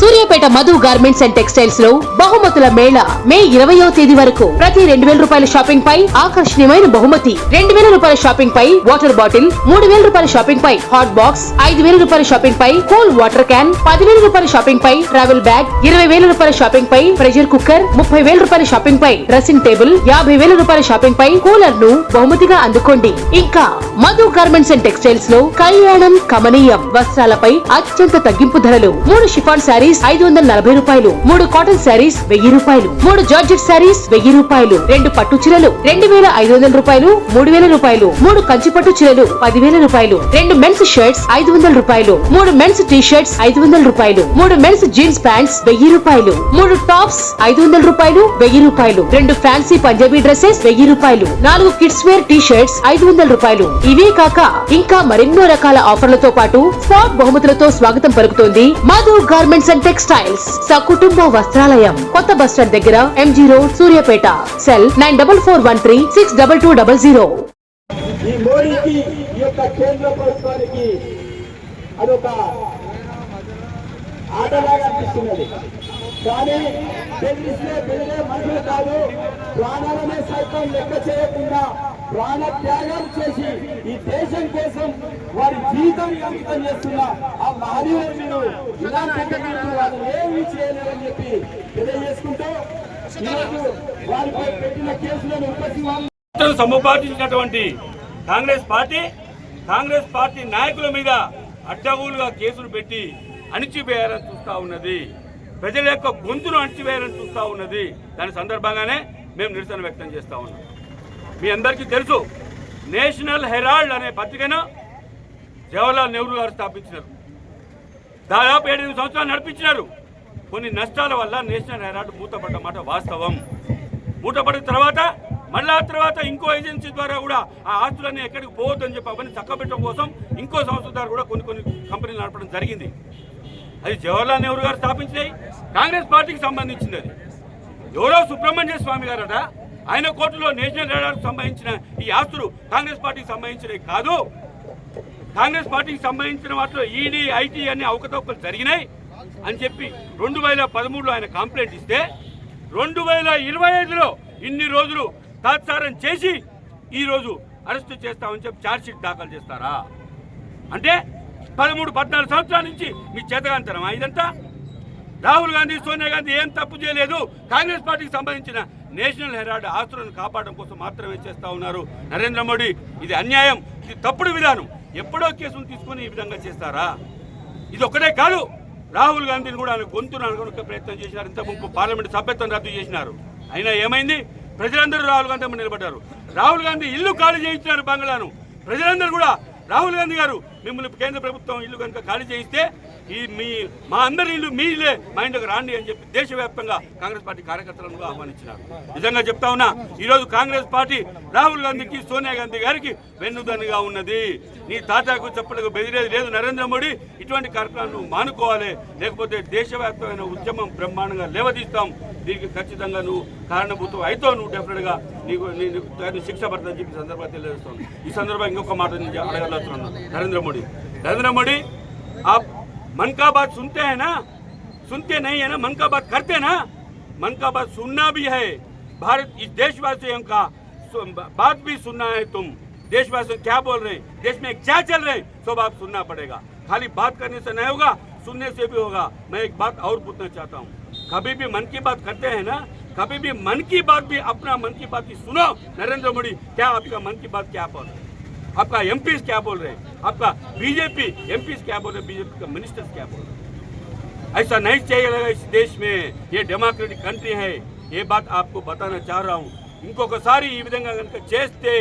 Suryapet Madhu garments and టెక్స్టైల్స్లో బహుమతుల మేళ మే ఇరవయో తేదీ వరకు. ప్రతి రెండు వేల రూపాయల షాపింగ్ పై ఆకర్షణీయమైన బహుమతి. రెండు వేల రూపాయల షాపింగ్ పై వాటర్ బాటిల్ మూడు వేల రూపాయల షాపింగ్ పై హాట్ బాక్స్ ఐదు వేల రూపాయల షాపింగ్ పై కూల్ వాటర్ క్యాన్ పదివేల రూపాయల షాపింగ్ పై ట్రావెల్ బ్యాగ్ ఇరవై వేల రూపాయల షాపింగ్ పై ప్రెషర్ కుక్కర్ ముప్పై వేల రూపాయల షాపింగ్ పై డ్రెస్సింగ్ టేబుల్ యాభై వేల రూపాయల షాపింగ్ పై కూలర్ను బహుమతిగా అందుకోండి. ఇంకా మధు గార్మెంట్స్ అండ్ టెక్స్టైల్స్లో కళ్యాణం కమనీయం వస్త్రాలపై అత్యంత తగ్గింపు ధరలు. మూడు షిఫాన్ శారీస్ ఐదు వందల నలభై రూపాయలు. మూడు కాటన్ శారీస్ వెయ్యి రూపాయలు. మూడు జార్జెట్ శారీస్ వెయ్యి రూపాయలు. రెండు పట్టు చీరలు రెండు వేల ఐదు వందల రూపాయలు మూడు వేల రూపాయలు. మూడు కంచి పట్టు చీరలు పదివేల రూపాయలు. రెండు మెన్స్ షర్ట్స్ ఐదు వందల రూపాయలు. మూడు మెన్స్ టీ షర్ట్స్ ఐదు వందల రూపాయలు. మూడు మెన్స్ జీన్స్ ప్యాంట్స్ వెయ్యి రూపాయలు. మూడు టాప్స్ ఐదు వందల రూపాయలు వెయ్యి రూపాయలు. రెండు ఫ్యాన్సీ పంజాబీ డ్రెస్సెస్ వెయ్యి రూపాయలు. నాలుగు కిడ్స్ వేర్ టీ షర్ట్స్ ఐదు వందల రూపాయలు. ఇవే కాక ఇంకా మరెన్నో రకాల ఆఫర్లతో పాటు స్పాట్ బహుమతులతో స్వాగతం పలుకుతోంది Madhav garments and and textiles సకుటుంబ వస్త్రాలయం. కొత్త బస్ స్టాండ్ దగ్గర MG road Suryapet. Cell nine double four one three six double two double zero. ఈ మోడీకి ఈ యొక్క కేంద్ర ప్రభుత్వానికి అదొక ఆటలాగా అనిపిస్తున్నది. కానీ బెదిరిస్తే బెదిరే మనుషులు కాదు ప్రాణాలనే సైతం లెక్క చేయకుండా ప్రాణ త్యాగాలు చేసి ఈ దేశం కోసం వారి జీవితం అంకితం చేస్తున్న ఆ మహనీయులు మీరు ఇలాంటి వాళ్ళు ఏమి చేయలేరని చెప్పి తెలియజేసుకుంటూ ఈరోజు వారిపై పెట్టిన కేసులను ఉపశమనం ను సముపార్జించినటువంటి కాంగ్రెస్ పార్టీ కాంగ్రెస్ పార్టీ నాయకుల మీద అడ్డగోలుగా కేసులు పెట్టి అణిచివేయాలని చూస్తూ ఉన్నది. ప్రజల యొక్క గొంతును అణిచివేయాలని చూస్తూ ఉన్నది. దాని సందర్భంగానే మేము నిరసన వ్యక్తం చేస్తూ ఉన్నాం. మీ అందరికీ తెలుసు నేషనల్ హెరాల్డ్ అనే పత్రికను జవహర్లాల్ నెహ్రూ గారు స్థాపించినారు. దాదాపు ఏడెనిమిది సంవత్సరాలు నడిపించినారు. కొన్ని నష్టాల వల్ల నేషనల్ హెరాల్డ్ మూతపడ్డ మాట వాస్తవం. మూతపడిన తర్వాత మళ్ళా తర్వాత ఇంకో ఏజెన్సీ ద్వారా కూడా ఆ ఆస్తులన్నీ ఎక్కడికి పోవద్దని చెప్పి అవన్నీ చక్కబెట్టడం కోసం ఇంకో సంస్థ ద్వారా కూడా కొన్ని కొన్ని కంపెనీలు నడపడం జరిగింది. అది జవహర్లాల్ నెహ్రూ గారు స్థాపించినాయి కాంగ్రెస్ పార్టీకి సంబంధించింది అది ఎవరో సుబ్రహ్మణ్య స్వామి గారట ఆయన కోర్టులో నేషనల్ రెడార్కు సంబంధించిన ఈ ఆస్తులు కాంగ్రెస్ పార్టీకి సంబంధించినవి కాదు. కాంగ్రెస్ పార్టీకి సంబంధించిన వాటిలో ఈడీ ఐటీ అన్ని అవకతవకలు జరిగినాయి అని చెప్పి రెండు వేల పదమూడులో ఆయన కంప్లైంట్ ఇస్తే రెండు వేల ఇరవై ఐదులో ఇన్ని రోజులు తాత్సారం చేసి ఈరోజు అరెస్టు చేస్తామని చెప్పి ఛార్జ్షీట్ దాఖలు చేస్తారా? అంటే పదమూడు పద్నాలుగు సంవత్సరాల నుంచి మీ చేతగాంతరమా ఇదంతా? రాహుల్ గాంధీ సోనియా గాంధీ ఏం తప్పు చేయలేదు. కాంగ్రెస్ పార్టీకి సంబంధించిన నేషనల్ హెరాల్డ్ ఆస్తులను కాపాడడం కోసం మాత్రమే చేస్తా ఉన్నారు. నరేంద్ర మోడీ ఇది అన్యాయం ఇది తప్పుడు విధానం. ఎప్పుడో కేసులు తీసుకొని ఈ విధంగా చేస్తారా? ఇది ఒకటే కాదు. రాహుల్ గాంధీని కూడా ఆయన గొంతును అనుకునే ప్రయత్నం చేసినారు ఇంత ముందు పార్లమెంట్ సభ్యత్వం రద్దు చేసినారు. అయినా ఏమైంది? ప్రజలందరూ రాహుల్ గాంధీ వెంబడి నిలబడ్డారు. రాహుల్ గాంధీ ఇల్లు ఖాళీ చేయించినారు బంగ్లాను. ప్రజలందరూ కూడా రాహుల్ గాంధీ గారు మిమ్మల్ని కేంద్ర ప్రభుత్వం ఇల్లు కనుక ఖాళీ చేయిస్తే ఈ మీ మా అందరి ఇల్లు మీలే మా ఇంటికి రాండి అని చెప్పి దేశవ్యాప్తంగా కాంగ్రెస్ పార్టీ కార్యకర్తలను ఆహ్వానించినారు. నిజంగా చెప్తా ఉన్నా ఈరోజు కాంగ్రెస్ పార్టీ రాహుల్ గాంధీకి సోనియా గాంధీ గారికి వెన్నుదన్నుగా ఉన్నది. నీ తాటాకు చెప్పడానికి బెదిరేది లేదు. నరేంద్ర మోడీ ఇటువంటి కార్యక్రమాలను మానుకోవాలి. లేకపోతే దేశవ్యాప్తమైన ఉద్యమం బ్రహ్మాండంగా లేవదీస్తాం. దీనికి ఖచ్చితంగా నువ్వు కారణభూతం అయితే నువ్వు డెఫినెట్గా నీకు నేను శిక్ష పడుతుందని చెప్పి సందర్భంగా తెలియజేస్తాను ఈ సందర్భంగా ఇంకొక మాట నేను అడగలుగుతున్నాను నరేంద్ర మోడీ. నరేంద్ర మోడీ ఆ मन का बात सुनते हैं ना? सुनते नहीं है ना? मन का बात करते हैं ना? मन का बात सुनना भी है। भारत, इस देशवासियों का बात भी सुनना है तुम। देशवासी क्या बोल रहे हैं? देश में क्या चल रहे हैं? सब आप सुनना पड़ेगा। खाली बात करने से नहीं होगा, सुनने से भी होगा। मैं एक बात और पूछना चाहता हूँ। कभी भी मन की बात करते हैं ना? कभी भी मन की बात भी, अपना मन की बात भी सुनो। नरेंद्र मोदी, क्या आपका मन की बात क्या हैं? आपका एमपी क्या बोल रहे हैं आपका बीजेपी एमपी क्या बोल रहे हैं बीजेपी का मिनिस्टर्स क्या बोल रहे हैं ऐसा नहीं चाहिए इस देश में ये डेमोक्रेटिक कंट्री है ये बात आपको बताना चाह रहा हूँ ఇంకొకసారి ఈ విధంగా కనుక చేస్తే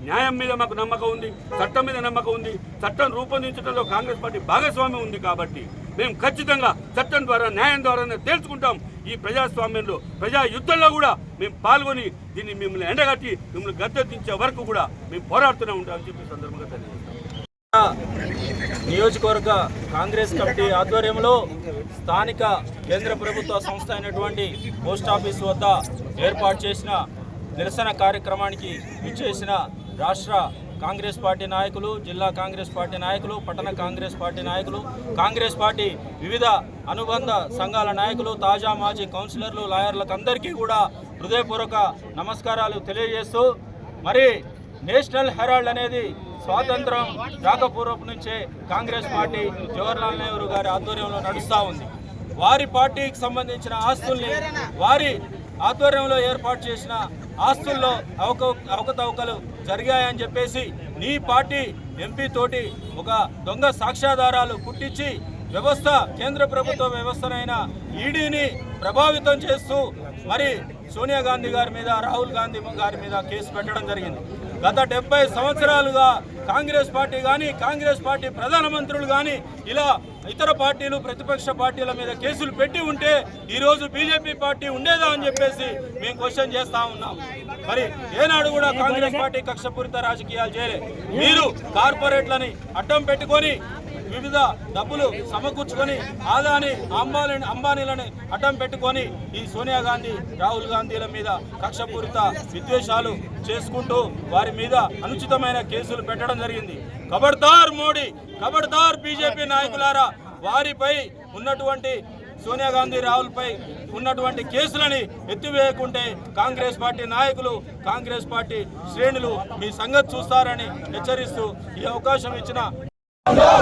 న్యాయం మీద మాకు నమ్మకం ఉంది చట్టం మీద నమ్మకం ఉంది చట్టం రూపొందించడంలో కాంగ్రెస్ పార్టీ భాగస్వామ్యం ఉంది కాబట్టి మేము ఖచ్చితంగా చట్టం ద్వారా న్యాయం ద్వారానే తేల్చుకుంటాం ఈ ప్రజాస్వామ్యంలో ప్రజా యుద్ధంలో కూడా మేము పాల్గొని దీన్ని మిమ్మల్ని ఎండగట్టి మిమ్మల్ని గద్దెదించే వరకు కూడా మేము పోరాడుతూనే ఉంటామని చెప్పి సందర్భంగా తెలియజేస్తాం. నియోజకవర్గ కాంగ్రెస్ కమిటీ ఆధ్వర్యంలో స్థానిక కేంద్ర ప్రభుత్వ సంస్థ అయినటువంటి పోస్ట్ ఆఫీస్ వద్ద ఏర్పాటు చేసిన నిరసన కార్యక్రమానికి విచ్చేసిన రాష్ట్ర కాంగ్రెస్ పార్టీ నాయకులు జిల్లా కాంగ్రెస్ పార్టీ నాయకులు పట్టణ కాంగ్రెస్ పార్టీ నాయకులు కాంగ్రెస్ పార్టీ వివిధ అనుబంధ సంఘాల నాయకులు తాజా మాజీ కౌన్సిలర్లు లాయర్లకు అందరికీ కూడా హృదయపూర్వక నమస్కారాలు తెలియజేస్తూ మరి నేషనల్ హెరాల్డ్ అనేది స్వాతంత్రం రాకపూర్వపు నుంచే కాంగ్రెస్ పార్టీ జవహర్లాల్ నెహ్రూ గారి ఆధ్వర్యంలో నడుస్తూ ఉంది. వారి పార్టీకి సంబంధించిన ఆస్తుల్ని వారి ఆధ్వర్యంలో ఏర్పాటు చేసిన ఆస్తుల్లో అవక అవకతవకలు జరిగాయని చెప్పేసి నీ పార్టీ ఎంపీ తోటి ఒక దొంగ సాక్ష్యాధారాలు పుట్టించి వ్యవస్థ కేంద్ర ప్రభుత్వ వ్యవస్థనైన ఈడీని ప్రభావితం చేస్తూ మరి సోనియా గాంధీ గారి మీద రాహుల్ గాంధీ గారి మీద కేసు పెట్టడం జరిగింది. గత డెబ్బై సంవత్సరాలుగా కాంగ్రెస్ పార్టీ కానీ కాంగ్రెస్ పార్టీ ప్రధానమంత్రులు కానీ ఇలా ఇతర పార్టీలు ప్రతిపక్ష పార్టీల మీద కేసులు పెట్టి ఉంటే ఈరోజు బీజేపీ పార్టీ ఉండేదా అని చెప్పేసి మేము క్వశ్చన్ చేస్తా ఉన్నాం. మరి ఏనాడు కూడా కాంగ్రెస్ పార్టీ కక్షపూరిత రాజకీయాలు చేయలే. మీరు కార్పొరేట్లని అడ్డం పెట్టుకొని వివిధ డబ్బులు సమకూర్చుకొని ఆదాని అంబానీ అంబానీలని అడ్డం పెట్టుకొని ఈ సోనియా గాంధీ రాహుల్ గాంధీల మీద కక్షపూరిత విద్వేషాలు చేసుకుంటూ వారి మీద అనుచితమైన కేసులు పెట్టడం జరిగింది. ఖబర్దార్ మోడీ ఖబర్దార్ బీజేపీ నాయకులారా వారిపై ఉన్నటువంటి సోనియా గాంధీ రాహుల్పై ఉన్నటువంటి కేసులని ఎత్తివేయకుంటే కాంగ్రెస్ పార్టీ నాయకులు కాంగ్రెస్ పార్టీ శ్రేణులు మీ సంగతి చూస్తారని హెచ్చరిస్తూ ఈ అవకాశం ఇచ్చిన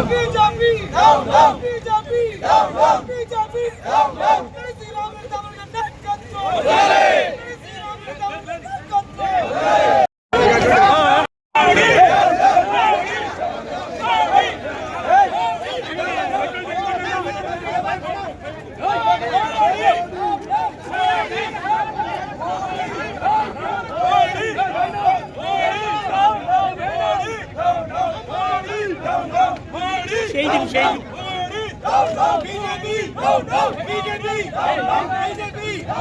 బీజేపీ